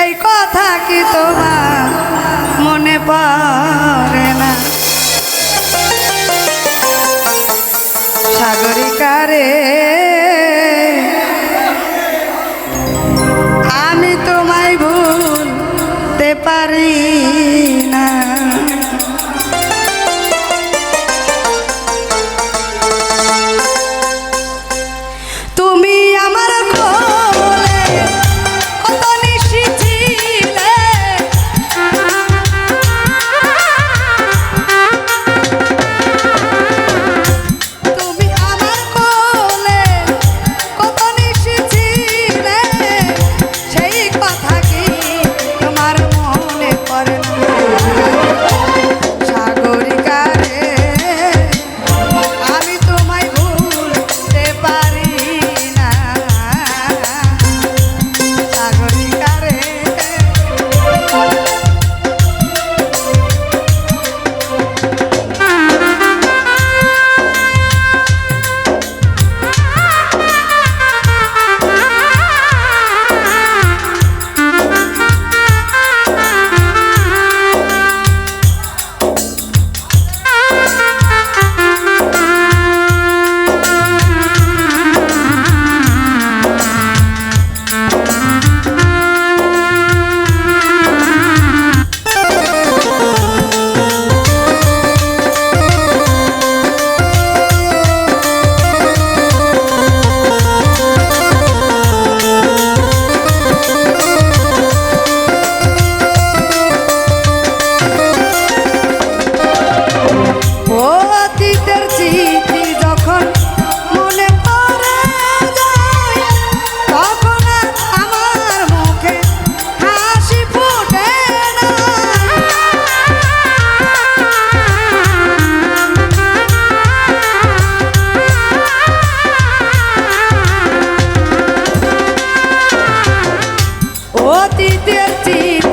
সেই কথা কি তোমার মনে পড়ে না? সাগরিকারে অতীতের চিন্তা